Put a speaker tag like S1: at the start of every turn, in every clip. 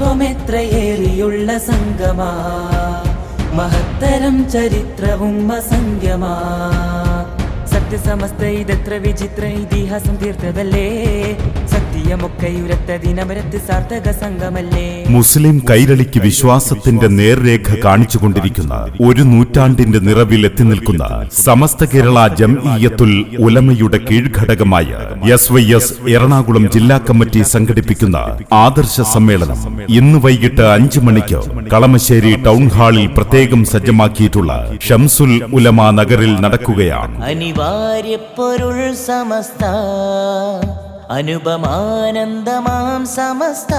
S1: മഹത്വമെത്രയേറിയുള്ള സംഗമാ? മഹത്തരം ചരിത്രവും അസംഖ്യമാ? സത്യസമസ്ത ഇതെത്ര വിചിത്ര ഇതിഹാസം തീർത്തതല്ലേ സത്യമൊക്കെ ഉരത്ത ദിനമരത്ത് സാർത്ഥക സംഘമല്ലേ
S2: മുസ്ലിം കൈരളിക്ക് വിശ്വാസത്തിന്റെ നേർരേഖ കാണിച്ചുകൊണ്ടിരിക്കുന്ന ഒരു നൂറ്റാണ്ടിന്റെ നിറവിൽ എത്തി നിൽക്കുന്ന സമസ്ത കേരള ജംഇയ്യത്തുൽ ഉലമയുടെ കീഴ്ഘടകമായ എസ് വൈ എസ് എറണാകുളം ജില്ലാ കമ്മിറ്റി സംഘടിപ്പിക്കുന്ന ആദർശ സമ്മേളനം ഇന്ന് വൈകിട്ട് അഞ്ചു മണിക്ക് കളമശ്ശേരി ടൗൺ ഹാളിൽ പ്രത്യേകം സജ്ജമാക്കിയിട്ടുള്ള ഷംസുൽ ഉലമ നഗറിൽ നടക്കുകയാണ്.
S1: അനിവാര്യ പൊരുൾ സമസ്ത. അനുപമാനന്ദമാം സമസ്ത.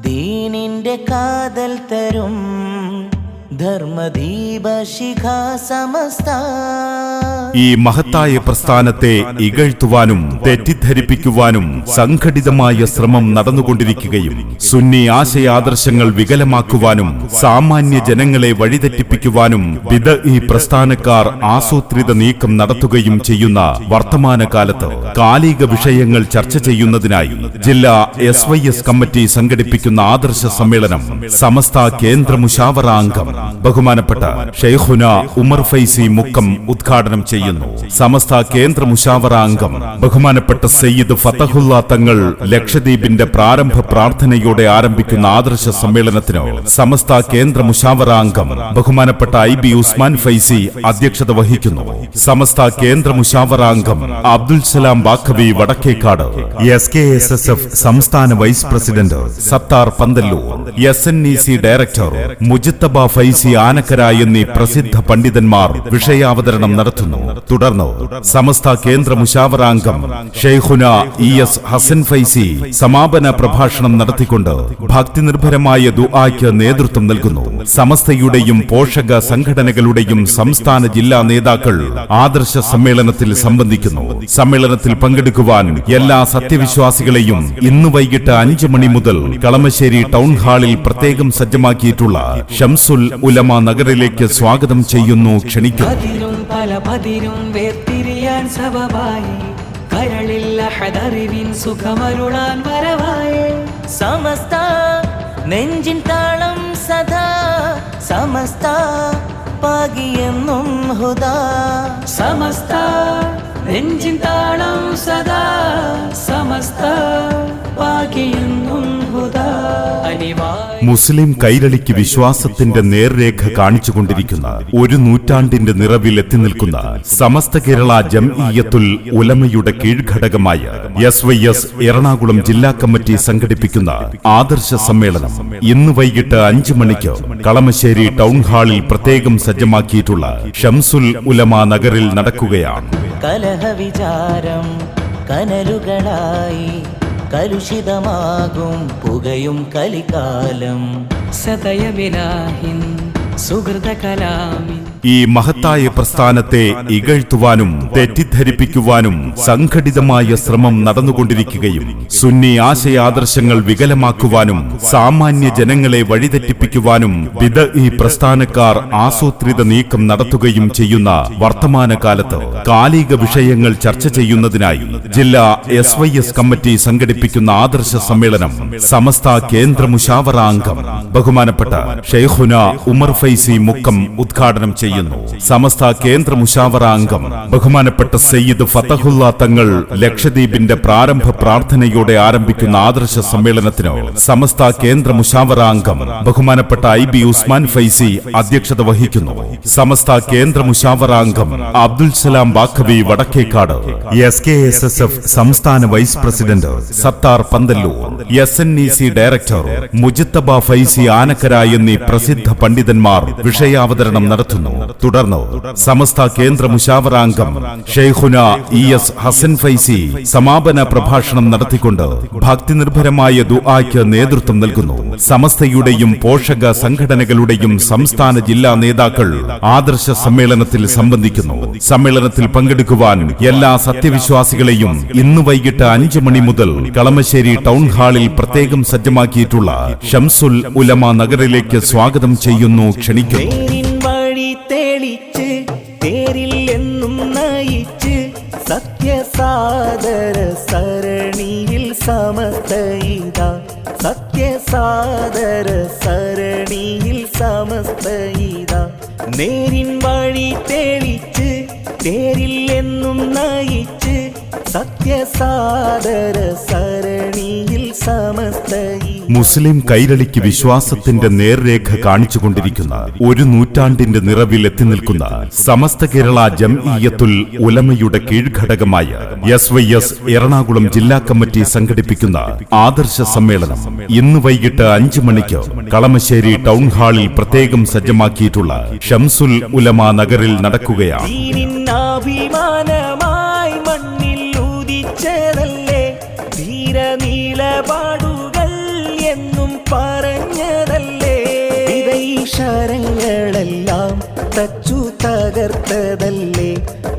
S1: ദീനിന്റെ കാതൽ തരും.
S2: ഈ മഹത്തായ പ്രസ്ഥാനത്തെ ഇകഴ്ത്തുവാനും തെറ്റിദ്ധരിപ്പിക്കുവാനും സംഘടിതമായ ശ്രമം നടന്നുകൊണ്ടിരിക്കുകയും സുന്നി ആശയാദർശങ്ങൾ വികലമാക്കുവാനും സാമാന്യ ജനങ്ങളെ വഴിതെറ്റിപ്പിക്കുവാനും വിദ ഈ പ്രസ്ഥാനക്കാർ ആസൂത്രിത നീക്കം നടത്തുകയും ചെയ്യുന്ന വർത്തമാനകാലത്ത് കാലിക വിഷയങ്ങൾ ചർച്ച ചെയ്യുന്നതിനായി ജില്ലാ എസ് വൈ എസ് കമ്മിറ്റി സംഘടിപ്പിക്കുന്ന ആദർശ സമ്മേളനം സമസ്ത കേന്ദ്ര മുഷാവറ അംഗം ബഹുമാനപ്പെട്ട ഷെയ്ഖുന ഉമർ ഫൈസി മുക്കം ഉദ്ഘാടനം ചെയ്യുന്നു. സമസ്ത കേന്ദ്ര മുഷാവറ അംഗം ബഹുമാനപ്പെട്ട സയ്യിദ് ഫതഹുല്ല തങ്ങൾ ലക്ഷദ്വീപിന്റെ പ്രാരംഭ പ്രാർത്ഥനയോടെ ആരംഭിക്കുന്ന ആദർശ സമ്മേളനത്തിന് സമസ്ത കേന്ദ്ര മുഷാവറ അംഗം ബഹുമാനപ്പെട്ട ഐ ബി ഉസ്മാൻ ഫൈസി അധ്യക്ഷത വഹിക്കുന്നു. സമസ്ത കേന്ദ്ര മുഷാവറ അംഗം Abdul Salam Baqavi Vadakkekad. S K S S F സംസ്ഥാന vice president Sathar Panthalloor. S N E C director Mujthaba Faizy Anakkara എന്നീ പ്രസിദ്ധ പണ്ഡിതന്മാർ വിഷയാവതരണം നടത്തുന്നു. തുടർന്ന് സമസ്ത കേന്ദ്ര മുശാവറാംഗം ഷെയ്ഖുന ഇ എസ് ഹസൻ ഫൈസി സമാപന പ്രഭാഷണം നടത്തിക്കൊണ്ട് ഭക്തിനിർഭരമായ ദുആയ്ക്ക് നേതൃത്വം നൽകുന്നു. സമസ്തയുടെയും പോഷക സംഘടനകളുടെയും സംസ്ഥാന ജില്ലാ നേതാക്കൾ ആദർശ സമ്മേളനത്തിൽ സംബന്ധിക്കുന്നു. സമ്മേളനത്തിൽ പങ്കെടുക്കുവാൻ എല്ലാ സത്യവിശ്വാസികളെയും ഇന്ന് വൈകിട്ട് അഞ്ചു മണി മുതൽ കളമശ്ശേരി ടൗൺ ഹാളിൽ പ്രത്യേകം സജ്ജമാക്കിയിട്ടുള്ള ഷംസുൽ ഉലമ നഗറിലേക്ക് സ്വാഗതം ചെയ്യുന്നു ക്ഷണിക്കുന്നു.
S1: സമസ്ത താളം സദാ. സമസ്ത ഹുദാ. സമസ്ത നെഞ്ചിൻ താളം സദാ സമസ്ത
S2: മുസ്ലിം കൈരളിക്ക് വിശ്വാസത്തിന്റെ നേർരേഖ കാണിച്ചുകൊണ്ടിരിക്കുന്ന ഒരു നൂറ്റാണ്ടിന്റെ നിറവിൽ എത്തി നിൽക്കുന്ന സമസ്ത കേരള ജംഇയ്യത്തുൽ ഉലമയുടെ കീഴ്ഘടകമായ എസ് വൈ എസ് എറണാകുളം ജില്ലാ കമ്മിറ്റി സംഘടിപ്പിക്കുന്ന ആദർശ സമ്മേളനം ഇന്ന് വൈകിട്ട് അഞ്ചു മണിക്ക് കളമശ്ശേരി ടൗൺ ഹാളിൽ പ്രത്യേകം സജ്ജമാക്കിയിട്ടുള്ള ഷംസുൽ ഉലമ നഗറിൽ നടക്കുകയാണ്.
S1: കലഹവിചാരം കനലുകളായി കലുഷിതമാകും പുകയും കലികാലം സദയവിലാഹിൻ സുഹൃത കലാമിൻ
S2: ഈ മഹത്തായ പ്രസ്ഥാനത്തെ ഇകഴ്ത്തുവാനും തെറ്റിദ്ധരിപ്പിക്കുവാനും സംഘടിതമായ ശ്രമം നടന്നുകൊണ്ടിരിക്കുകയും സുന്നി ആശയാദർശങ്ങൾ വികലമാക്കുവാനും സാമാന്യ ജനങ്ങളെ വഴിതെറ്റിപ്പിക്കുവാനും വിദ ഈ പ്രസ്ഥാനക്കാർ ആസൂത്രിത നീക്കം നടത്തുകയും ചെയ്യുന്ന വർത്തമാനകാലത്ത് കാലിക വിഷയങ്ങൾ ചർച്ച ചെയ്യുന്നതിനായി ജില്ലാ എസ് വൈ എസ് കമ്മിറ്റി സംഘടിപ്പിക്കുന്ന ആദർശ സമ്മേളനം സമസ്ത കേന്ദ്ര മുഷാവറ അംഗം ബഹുമാനപ്പെട്ട ഷെയ്ഖുന ഉമർ ഫൈസി മുക്കം ഉദ്ഘാടനം ചെയ്യുന്നു. സമസ്ത കേന്ദ്ര മുഷാവറ അംഗം ബഹുമാനപ്പെട്ട സയ്യിദ് ഫതഹുല്ല തങ്ങൾ ലക്ഷദ്വീപിന്റെ പ്രാരംഭ പ്രാർത്ഥനയോടെ ആരംഭിക്കുന്ന ആദർശ സമ്മേളനത്തിന് സമസ്ത കേന്ദ്ര മുഷാവറ അംഗം ബഹുമാനപ്പെട്ട ഐ ബി ഉസ്മാൻ ഫൈസി അധ്യക്ഷത വഹിക്കുന്നു. സമസ്ത കേന്ദ്ര മുഷാവറ അംഗം Abdul Salam Baqavi Vadakkekad S K S S F സംസ്ഥാന vice president Sathar Panthalloor S N E C director Mujthaba Faizy Anakkara എന്നീ പ്രസിദ്ധ പണ്ഡിതന്മാർ വിഷയാവതരണം നടത്തുന്നു. തുടർന്ന് സമസ്ത കേന്ദ്ര മുഷാവറാംഗം ഷെയ്ഖുന ഇ എസ് ഹസൻ ഫൈസി സമാപന പ്രഭാഷണം നടത്തിക്കൊണ്ട് ഭക്തിനിർഭരമായ ദുആയ്ക്ക് നേതൃത്വം നൽകുന്നു. സമസ്തയുടെയും പോഷക സംഘടനകളുടെയും സംസ്ഥാന ജില്ലാ നേതാക്കൾ ആദർശ സമ്മേളനത്തിൽ സംബന്ധിക്കുന്നു. സമ്മേളനത്തിൽ പങ്കെടുക്കുവാൻ എല്ലാ സത്യവിശ്വാസികളെയും ഇന്ന് വൈകിട്ട് അഞ്ചു മണി മുതൽ കളമശ്ശേരി ടൗൺ ഹാളിൽ പ്രത്യേകം സജ്ജമാക്കിയിട്ടുള്ള ഷംസുൽ ഉലമ നഗറിലേക്ക് സ്വാഗതം ചെയ്യുന്നു ക്ഷണിക്കുന്നു.
S1: സമസ്തയിത.
S3: സത്യസാദര സരണിയിൽ സമസ്ത നേരിൻ വഴി തെളിച്ച് തേരിൽ എന്നും നയിച്ച് സത്യസാദര ഇതാ
S2: മുസ്ലിം കൈരളിക്ക് വിശ്വാസത്തിന്റെ നേർരേഖ കാണിച്ചുകൊണ്ടിരിക്കുന്ന ഒരു നൂറ്റാണ്ടിന്റെ നിറവിൽ എത്തി നിൽക്കുന്ന സമസ്ത കേരള ജംഇയ്യത്തുൽ ഉലമയുടെ കീഴ്ഘടകമായ എസ് വൈ എസ് എറണാകുളം ജില്ലാ കമ്മിറ്റി സംഘടിപ്പിക്കുന്ന ആദർശ സമ്മേളനം ഇന്ന് വൈകിട്ട് അഞ്ചു മണിക്ക് കളമശ്ശേരി ടൗൺ ഹാളിൽ പ്രത്യേകം സജ്ജമാക്കിയിട്ടുള്ള ഷംസുൽ ഉലമ നഗറിൽ നടക്കുകയാണ്.
S3: വിദൈശരങ്ങളെല്ലാം തച്ചു തകർത്തതല്ലേ?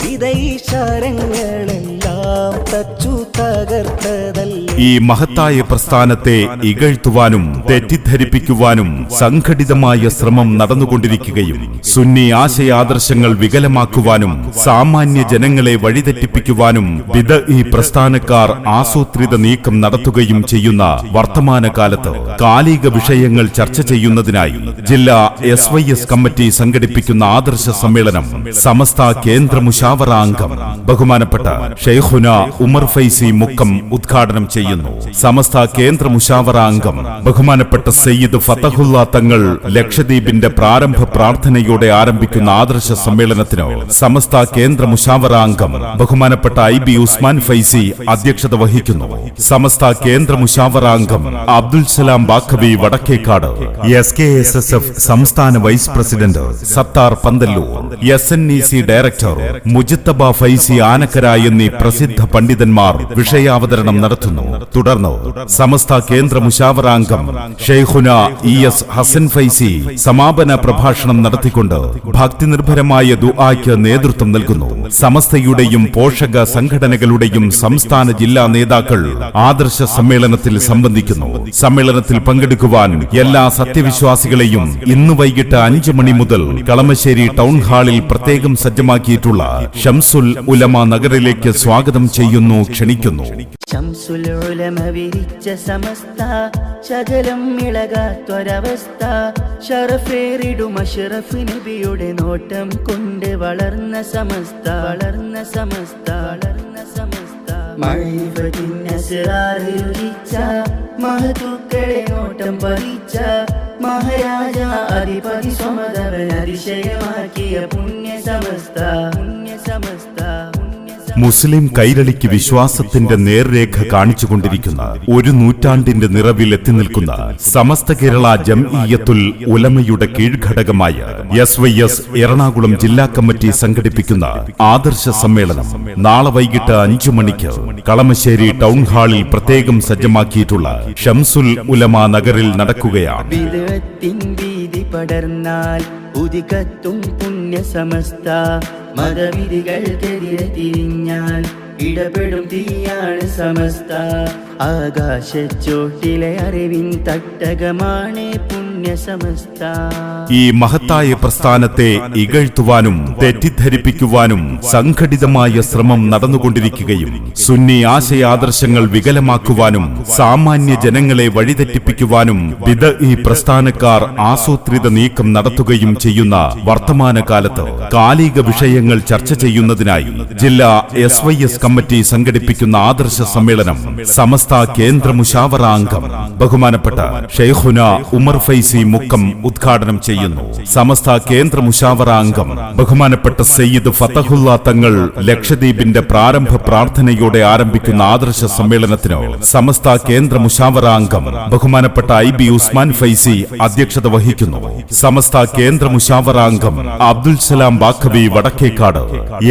S3: വിദൈശരങ്ങളെല്ലാം തച്ചു തകർത്തതല്ലേ?
S2: ഈ മഹത്തായ പ്രസ്ഥാനത്തെ ഇകഴ്ത്തുവാനും തെറ്റിദ്ധരിപ്പിക്കുവാനും സംഘടിതമായ ശ്രമം നടന്നുകൊണ്ടിരിക്കുകയും സുന്നി ആശയാദർശങ്ങൾ വികലമാക്കുവാനും സാമാന്യ ജനങ്ങളെ വഴിതെറ്റിപ്പിക്കുവാനും വിദ ഈ പ്രസ്ഥാനക്കാർ ആസൂത്രിത നീക്കം നടത്തുകയും ചെയ്യുന്ന വർത്തമാനകാലത്ത് കാലിക വിഷയങ്ങൾ ചർച്ച ചെയ്യുന്നതിനായി ജില്ലാ എസ് വൈ എസ് കമ്മിറ്റി സംഘടിപ്പിക്കുന്ന ആദർശ സമ്മേളനം സമസ്ത കേന്ദ്ര മുഷാവറ അംഗം ബഹുമാനപ്പെട്ട ഷെയ്ഖുന ഉമർ ഫൈസി മുക്കം ഉദ്ഘാടനം ചെയ്യുന്നു. സമസ്ത കേന്ദ്ര മുഷാവറ അംഗം ബഹുമാനപ്പെട്ട സയ്യിദ് ഫതഹുല്ല തങ്ങൾ ലക്ഷദ്വീപിന്റെ പ്രാരംഭ പ്രാർത്ഥനയോടെ ആരംഭിക്കുന്ന ആദർശ സമ്മേളനത്തിന് സമസ്ത കേന്ദ്ര മുഷാവറ അംഗം ബഹുമാനപ്പെട്ട ഐ ബി ഉസ്മാൻ ഫൈസി അധ്യക്ഷത വഹിക്കുന്നു. സമസ്ത കേന്ദ്ര മുഷാവറ അംഗം Abdul Salam Baqavi Vadakkekad S K S S F സംസ്ഥാന vice president Sathar Panthalloor S N E C director Mujthaba Faizy Anakkara എന്നീ പ്രസിദ്ധ പണ്ഡിതന്മാർ വിഷയാവതരണം നടത്തുന്നു. തുടർന്ന്. സമസ്ത കേന്ദ്ര മുഷാവറാംഗം ഷെയ്ഖുന ഇ എസ് ഹസൻ ഫൈസി സമാപന പ്രഭാഷണം നടത്തിക്കൊണ്ട് ഭക്തിനിർഭരമായ ദുആയ്ക്ക് നേതൃത്വം നൽകുന്നു. സമസ്തയുടെയും പോഷക സംഘടനകളുടെയും സംസ്ഥാന ജില്ലാ നേതാക്കൾ ആദർശ സമ്മേളനത്തിൽ സംബന്ധിക്കുന്നു. സമ്മേളനത്തിൽ പങ്കെടുക്കുവാൻ എല്ലാ സത്യവിശ്വാസികളെയും ഇന്ന് വൈകിട്ട് അഞ്ചു മണി മുതൽ കളമശ്ശേരി ടൗൺ ഹാളിൽ പ്രത്യേകം സജ്ജമാക്കിയിട്ടുള്ള ഷംസുൽ ഉലമ നഗറിലേക്ക് സ്വാഗതം ചെയ്യുന്നു ക്ഷണിക്കുന്നു.
S4: ശംസുലുലമ വിരിച്ച സമസ്ത ശകലം ഇളകാത്തൊരവസ്ഥ. ഷറഫേറിടും അഷറഫ് നബിയുടെ നോട്ടം കൊണ്ട് വളർന്ന സമസ്ത. വളർന്ന സമസ്ത വളർന്ന സമസ്ത. മഹത്തുക്കളെ നോട്ടം പതിച്ച മഹാരാജ അധിപതി സ്വമതവൻ അതിശയമാക്കിയ പുണ്യ സമസ്ത പുണ്യ സമസ്ത
S2: മുസ്ലിം കൈരളിക്ക് വിശ്വാസത്തിന്റെ നേർരേഖ കാണിച്ചുകൊണ്ടിരിക്കുന്ന ഒരു നൂറ്റാണ്ടിന്റെ നിറവിൽ എത്തി നിൽക്കുന്ന സമസ്ത കേരള ജംഇയ്യത്തുൽ ഉലമയുടെ കീഴ്ഘടകമായ എസ് വൈ എസ് എറണാകുളം ജില്ലാ കമ്മിറ്റി സംഘടിപ്പിക്കുന്ന ആദർശ സമ്മേളനം നാളെ വൈകിട്ട് അഞ്ചു മണിക്ക് കളമശ്ശേരി ടൗൺ ഹാളിൽ പ്രത്യേകം സജ്ജമാക്കിയിട്ടുള്ള ഷംസുൽ ഉലമ നഗറിൽ നടക്കുകയാണ്.
S4: പടർന്നാൽ ഉദികത്തും പുണ്യ സമസ്ത മതവിധികൾക്കെതിരെ തിരിഞ്ഞാൽ ഇടപെടും തീയാണ് സമസ്ത. ആകാശച്ചോട്ടിലെ അറിവിൻ തട്ടകമാണ്
S2: ഈ മഹത്തായ പ്രസ്ഥാനത്തെ ഇകഴ്ത്തുവാനും തെറ്റിദ്ധരിപ്പിക്കുവാനും സംഘടിതമായ ശ്രമം നടന്നുകൊണ്ടിരിക്കുകയും സുന്നി ആശയാദർശങ്ങൾ വികലമാക്കുവാനും സാമാന്യ ജനങ്ങളെ വഴിതെറ്റിപ്പിക്കുവാനും വിദ ഈ പ്രസ്ഥാനക്കാർ ആസൂത്രിത നീക്കം നടത്തുകയും ചെയ്യുന്ന വർത്തമാനകാലത്ത് കാലിക വിഷയങ്ങൾ ചർച്ച ചെയ്യുന്നതിനായി ജില്ലാ എസ് വൈ എസ് കമ്മിറ്റി സംഘടിപ്പിക്കുന്ന ആദർശ സമ്മേളനം സമസ്ത കേന്ദ്ര മുഷാവറ അംഗം ബഹുമാനപ്പെട്ട ഷെയ്ഖുന ഉമർ ഫൈസി മുക്കം ഉദ്ഘാടനം ചെയ്യുന്നു. സമസ്ത കേന്ദ്ര മുഷാവറ അംഗം ബഹുമാനപ്പെട്ട സയ്യിദ് ഫതഹുല്ല തങ്ങൾ ലക്ഷദ്വീപിന്റെ പ്രാരംഭ പ്രാർത്ഥനയോടെ ആരംഭിക്കുന്ന ആദർശ സമ്മേളനത്തിന് സമസ്ത കേന്ദ്ര മുഷാവറ അംഗം ബഹുമാനപ്പെട്ട ഐ ബി ഉസ്മാൻ ഫൈസി അധ്യക്ഷത വഹിക്കുന്നു. സമസ്ത കേന്ദ്ര മുഷാവറ അംഗം Abdul Salam Baqavi Vadakkekad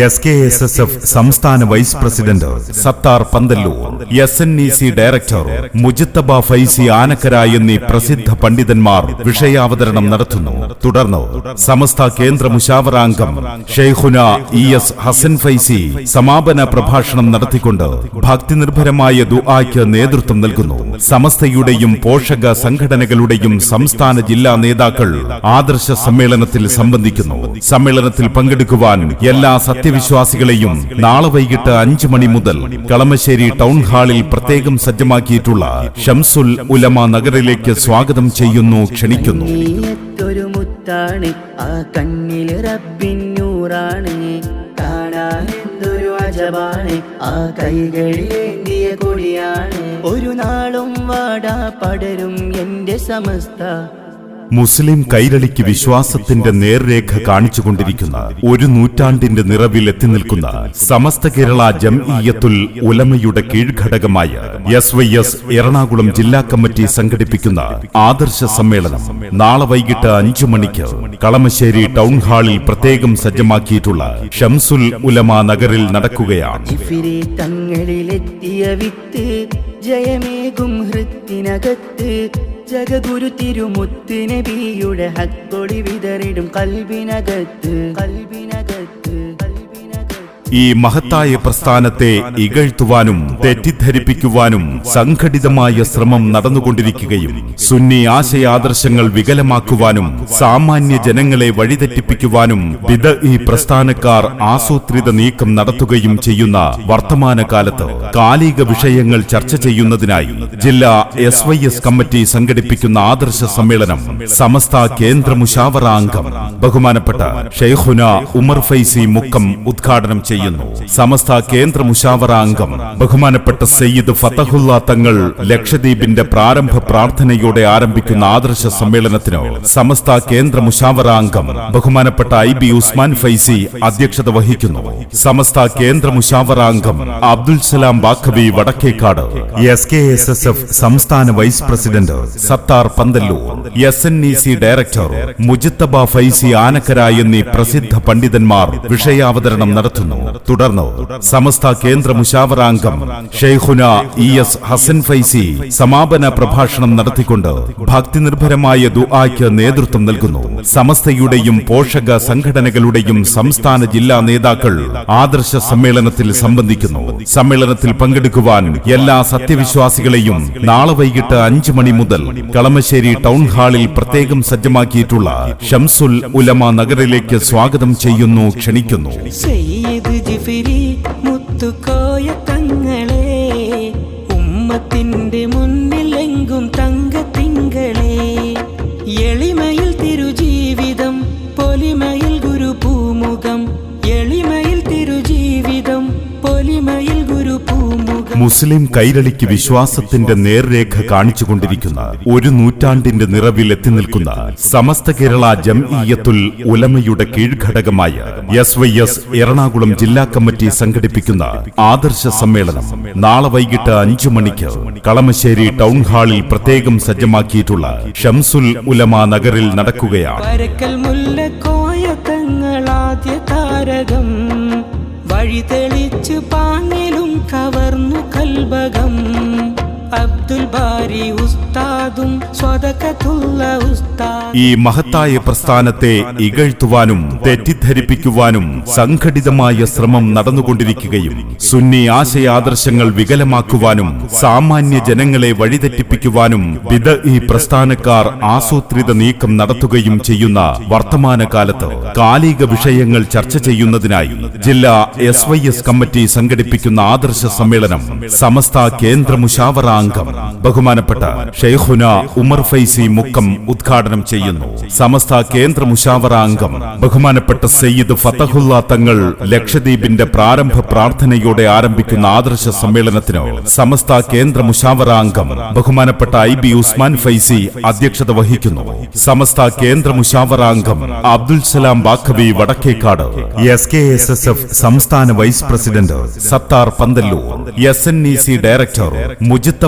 S2: S K S S F സംസ്ഥാന vice president Sathar Panthalloor S N E C director Mujthaba Faizy Anakkara എന്നീ പ്രസിദ്ധ പണ്ഡിതന്മാർ വിഷയാവതരണം നടത്തുന്നു. തുടർന്ന് സമസ്ത കേന്ദ്ര മുഷാവറാംഗം ഷെയ്ഖുന ഇ എസ് ഹസൻ ഫൈസി സമാപന പ്രഭാഷണം നടത്തിക്കൊണ്ട് ഭക്തിനിർഭരമായ ദുആയ്ക്ക് നേതൃത്വം നൽകുന്നു. സമസ്തയുടെയും പോഷക സംഘടനകളുടെയും സംസ്ഥാന ജില്ലാ നേതാക്കൾ ആദർശ സമ്മേളനത്തിൽ സംബന്ധിക്കുന്നു. സമ്മേളനത്തിൽ പങ്കെടുക്കുവാൻ എല്ലാ സത്യവിശ്വാസികളെയും നാളെ വൈകിട്ട് അഞ്ചു മണി മുതൽ കളമശ്ശേരി ടൗൺ ഹാളിൽ പ്രത്യേകം സജ്ജമാക്കിയിട്ടുള്ള ഷംസുൽ ഉലമ നഗറിലേക്ക് സ്വാഗതം ചെയ്യുന്നു ക്ഷണിക്കുന്നു.
S4: നീയത്തൊരു മുത്താണ് ആ കണ്ണിൽ റബ്ബിന്നൂറാണ്. കാണാൻ എന്തൊരു അജബാണ് ആ കൈകളിലേന്തിയ കൊടിയാണ്. ഒരു നാളും വാടാ പടരും എന്റെ സമസ്ത.
S2: മുസ്ലിം കൈരളിക്ക് വിശ്വാസത്തിന്റെ നേർരേഖ കാണിച്ചുകൊണ്ടിരിക്കുന്ന ഒരു നൂറ്റാണ്ടിന്റെ നിറവിൽ എത്തി നിൽക്കുന്ന സമസ്ത കേരള ജംഇയ്യത്തുൽ ഉലമയുടെ കീഴ്ഘടകമായ എസ് വൈ എസ് എറണാകുളം ജില്ലാ കമ്മിറ്റി സംഘടിപ്പിക്കുന്ന ആദർശ സമ്മേളനം നാളെ വൈകിട്ട് അഞ്ചു മണിക്ക് കളമശ്ശേരി ടൗൺ ഹാളിൽ പ്രത്യേകം സജ്ജമാക്കിയിട്ടുള്ള ഷംസുൽ ഉലമ നഗറിൽ നടക്കുകയാണ്.
S4: ജയമേകും ഹൃത്തിനകത്ത് ജഗഗുരു തിരുമുത്തിനെ ബിയുടെ ഹക്കൊളി വിതറിടും കൽവിനകത്ത്. കൽവിനകത്ത്
S2: ഈ മഹത്തായ പ്രസ്ഥാനത്തെ ഇകഴ്ത്തുവാനും തെറ്റിദ്ധരിപ്പിക്കുവാനും സംഘടിതമായ ശ്രമം നടന്നുകൊണ്ടിരിക്കുകയും സുന്നി ആശയാദർശങ്ങൾ വികലമാക്കുവാനും സാമാന്യ ജനങ്ങളെ വഴിതെറ്റിപ്പിക്കുവാനും വിദ ഈ പ്രസ്ഥാനക്കാർ ആസൂത്രിത നീക്കം നടത്തുകയും ചെയ്യുന്ന വർത്തമാനകാലത്ത് കാലിക വിഷയങ്ങൾ ചർച്ച ചെയ്യുന്നതിനായി ജില്ലാ എസ് വൈ എസ് കമ്മിറ്റി സംഘടിപ്പിക്കുന്ന ആദർശ സമ്മേളനം സമസ്ത കേന്ദ്ര മുഷാവറ അംഗം ബഹുമാനപ്പെട്ട ഷെയ്ഖുന ഉമർ ഫൈസി മുക്കം ഉദ്ഘാടനം ചെയ്യുന്നു. സമസ്ത കേന്ദ്ര മുഷാവറ അംഗം ബഹുമാനപ്പെട്ട സയ്യിദ് ഫതഹുല്ല തങ്ങൾ ലക്ഷദ്വീപിന്റെ പ്രാരംഭ പ്രാർത്ഥനയോടെ ആരംഭിക്കുന്ന ആദർശ സമ്മേളനത്തിന് സമസ്ത കേന്ദ്ര മുഷാവറ അംഗം ബഹുമാനപ്പെട്ട ഐ ബി ഉസ്മാൻ ഫൈസി അധ്യക്ഷത വഹിക്കുന്നു. സമസ്ത കേന്ദ്ര മുഷാവറ അംഗം Abdul Salam Baqavi Vadakkekad S K S S F സംസ്ഥാന vice president Sathar Panthalloor S N E C director Mujthaba Faizy Anakkara എന്നീ പ്രസിദ്ധ പണ്ഡിതന്മാർ വിഷയാവതരണം നടത്തുന്നു. തുടർന്ന്. സമസ്ത കേന്ദ്ര മുഷാവറാംഗം ഷെയ്ഖുന ഇ എസ് ഹസൻ ഫൈസി സമാപന പ്രഭാഷണം നടത്തിക്കൊണ്ട് ഭക്തിനിർഭരമായ ദുആയ്ക്ക് നേതൃത്വം നൽകുന്നു. സമസ്തയുടെയും പോഷക സംഘടനകളുടെയും സംസ്ഥാന ജില്ലാ നേതാക്കൾ ആദർശ സമ്മേളനത്തിൽ സംബന്ധിക്കുന്നു. സമ്മേളനത്തിൽ പങ്കെടുക്കുവാൻ എല്ലാ സത്യവിശ്വാസികളെയും നാളെ വൈകിട്ട് അഞ്ചു മണി മുതൽ കളമശ്ശേരി ടൗൺ ഹാളിൽ പ്രത്യേകം സജ്ജമാക്കിയിട്ടുള്ള ഷംസുൽ ഉലമ നഗറിലേക്ക് സ്വാഗതം ചെയ്യുന്നു ക്ഷണിക്കുന്നു.
S1: സയ്യിദ് ജിഫിരി
S2: മുസ്ലിം കൈരളിക്ക് വിശ്വാസത്തിന്റെ നേർരേഖ കാണിച്ചുകൊണ്ടിരിക്കുന്ന ഒരു നൂറ്റാണ്ടിന്റെ നിറവിൽ എത്തി നിൽക്കുന്ന സമസ്ത കേരള ജംഇയ്യത്തുൽ ഉലമയുടെ കീഴ്ഘടകമായ എസ് വൈ എസ് എറണാകുളം ജില്ലാ കമ്മിറ്റി സംഘടിപ്പിക്കുന്ന ആദർശ സമ്മേളനം നാളെ വൈകിട്ട് അഞ്ചു മണിക്ക് കളമശ്ശേരി ടൗൺ ഹാളിൽ പ്രത്യേകം സജ്ജമാക്കിയിട്ടുള്ള ഷംസുൽ ഉലമ നഗറിൽ നടക്കുകയാണ്.
S1: വഴി തെളിച്ച് പാങ്ങിലും കവർന്നു കൽബകം.
S2: ഈ മഹത്തായ പ്രസ്ഥാനത്തെ ഇകഴ്ത്തുവാനും തെറ്റിദ്ധരിപ്പിക്കുവാനും സംഘടിതമായ ശ്രമം നടന്നുകൊണ്ടിരിക്കുകയും സുന്നി ആശയാദർശങ്ങൾ വികലമാക്കുവാനും സാമാന്യ ജനങ്ങളെ വഴിതെറ്റിപ്പിക്കുവാനും വിദ ഈ പ്രസ്ഥാനക്കാർ ആസൂത്രിത നീക്കം നടത്തുകയും ചെയ്യുന്ന വർത്തമാനകാലത്ത് കാലിക വിഷയങ്ങൾ ചർച്ച ചെയ്യുന്നതിനായി ജില്ലാ എസ് വൈ എസ് കമ്മിറ്റി സംഘടിപ്പിക്കുന്ന ആദർശ സമ്മേളനം സമസ്ത കേന്ദ്ര മുഷാവറ അംഗം ബഹുമാനപ്പെട്ട ഷെയ്ഖുന ഉമർ ഫൈസി മുക്കം ഉദ്ഘാടനം ചെയ്യുന്നു. സമസ്ത കേന്ദ്ര മുഷാവറ അംഗം ബഹുമാനപ്പെട്ട സയ്യിദ് ഫതഹുല്ല തങ്ങൾ ലക്ഷദ്വീപിന്റെ പ്രാരംഭ പ്രാർത്ഥനയോടെ ആരംഭിക്കുന്ന ആദർശ സമ്മേളനത്തിന് സമസ്ത കേന്ദ്ര മുഷാവറ അംഗം ബഹുമാനപ്പെട്ട ഐ ബി ഉസ്മാൻ ഫൈസി അധ്യക്ഷത വഹിക്കുന്നു. സമസ്ത കേന്ദ്ര മുഷാവറ അംഗം Abdul Salam Baqavi Vadakkekad S K S S F സംസ്ഥാന vice president Sathar Panthalloor S N E C director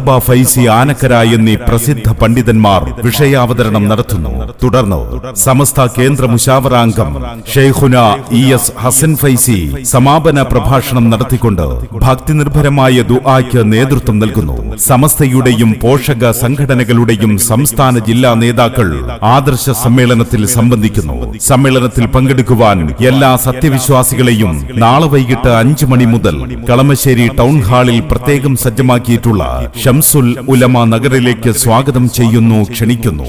S2: Mujthaba Faizy Anakkara എന്നീ പ്രസിദ്ധ പണ്ഡിതന്മാർ വിഷയാവതരണം നടത്തുന്നു. തുടർന്ന് സമസ്ത കേന്ദ്ര മുശാവറാംഗം ഷെയ്ഖുന ഇ എസ് ഹസൻ ഫൈസി സമാപന പ്രഭാഷണം നടത്തിക്കൊണ്ട് ഭക്തിനിർഭരമായ ദുആയ്ക്ക് നേതൃത്വം നൽകുന്നു. സമസ്തയുടെയും പോഷക സംഘടനകളുടെയും സംസ്ഥാന ജില്ലാ നേതാക്കൾ ആദർശ സമ്മേളനത്തിൽ സംബന്ധിക്കുന്നു. സമ്മേളനത്തിൽ പങ്കെടുക്കുവാൻ എല്ലാ സത്യവിശ്വാസികളെയും നാളെ വൈകിട്ട് അഞ്ചു മണി മുതൽ കളമശ്ശേരി ടൗൺ ഹാളിൽ പ്രത്യേകം സജ്ജമാക്കിയിട്ടുള്ള ഷംസുൽ ഉലമ നഗറിലേക്ക് സ്വാഗതം ചെയ്യുന്നു ക്ഷണിക്കുന്നു.